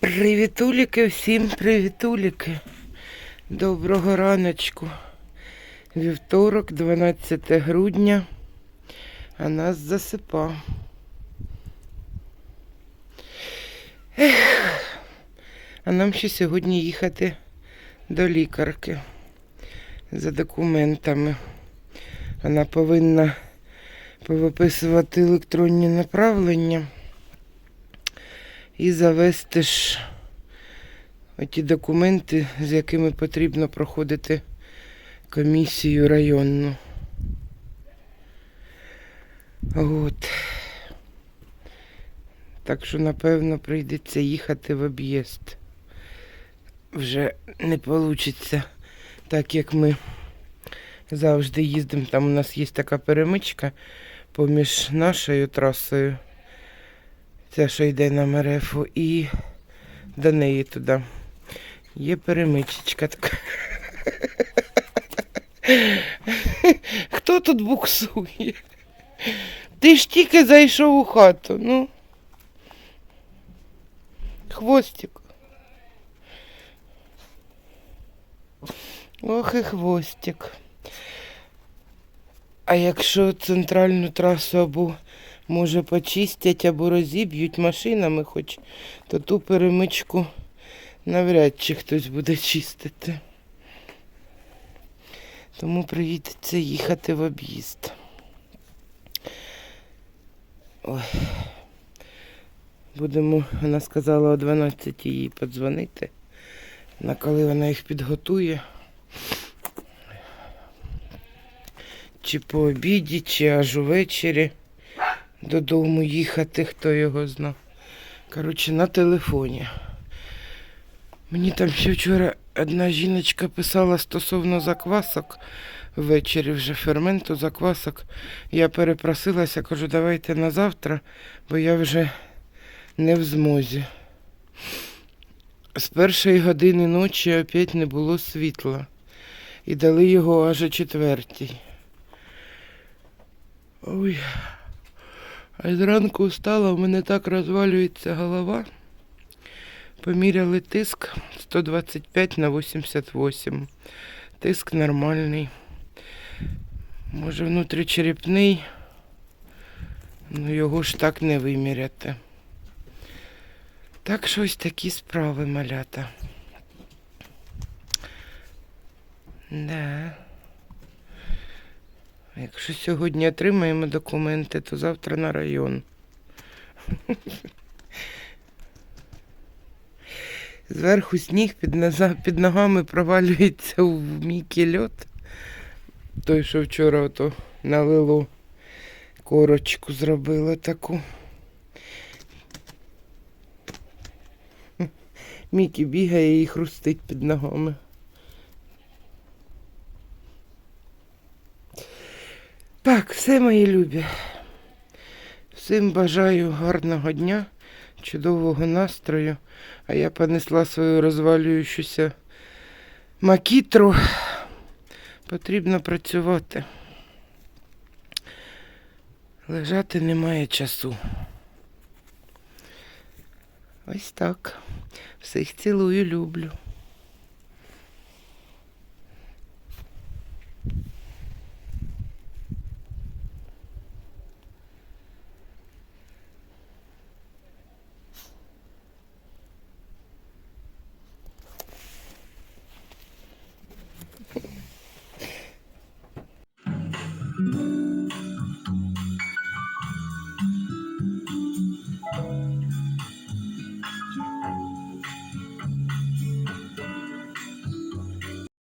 Привітуліки, всім привітуліки. Доброго раночку. Вівторок, 12 грудня, а нас засипа. Ех, а нам ще сьогодні їхати до лікарки за документами. Вона повинна повиписувати електронні направлення і завести ж оті документи, з якими потрібно проходити комісію районну. От. Так що, напевно, прийдеться їхати в об'їзд. Вже не вийде так, як ми завжди їздимо. Там у нас є така перемичка поміж нашою трасою. Це, що йде на Мерефу, і до неї туди. Є перемичечка така. Хто тут буксує? Ти ж тільки зайшов у хату, ну. Хвостик. Ох і хвостик. А якщо центральну трасу або може почистять або розіб'ють машинами хоч, то ту перемичку навряд чи хтось буде чистити. Тому прийдеться їхати в об'їзд. Ой. Будемо, вона сказала о 12 їй подзвонити. На коли вона їх підготує. Чи по обіді, чи аж увечері додому їхати, хто його зна. Коротше, на телефоні. Мені там ще вчора одна жіночка писала стосовно заквасок. Ввечері вже ферменту, заквасок. Я перепросилася, кажу, давайте на завтра, бо я вже не в змозі. З першої години ночі опять не було світла. І дали його аж о четвертій. Ой. А зранку встала, у мене так розвалюється голова. Поміряли тиск 125 на 88. Тиск нормальний. Може внутрічерепний, ну його ж так не виміряти. Так що ось такі справи малята. Да. Якщо сьогодні отримаємо документи, то завтра на район. Зверху сніг під, ногами провалюється в мій льот. Той, що вчора ото налило корочку зробила таку. Мікі бігає і хрустить під ногами. Так, все мої любі. Всім бажаю гарного дня, чудового настрою. А я понесла свою розвалюючуся макітру. Потрібно працювати. Лежати немає часу. Ось так. Всіх цілую, люблю.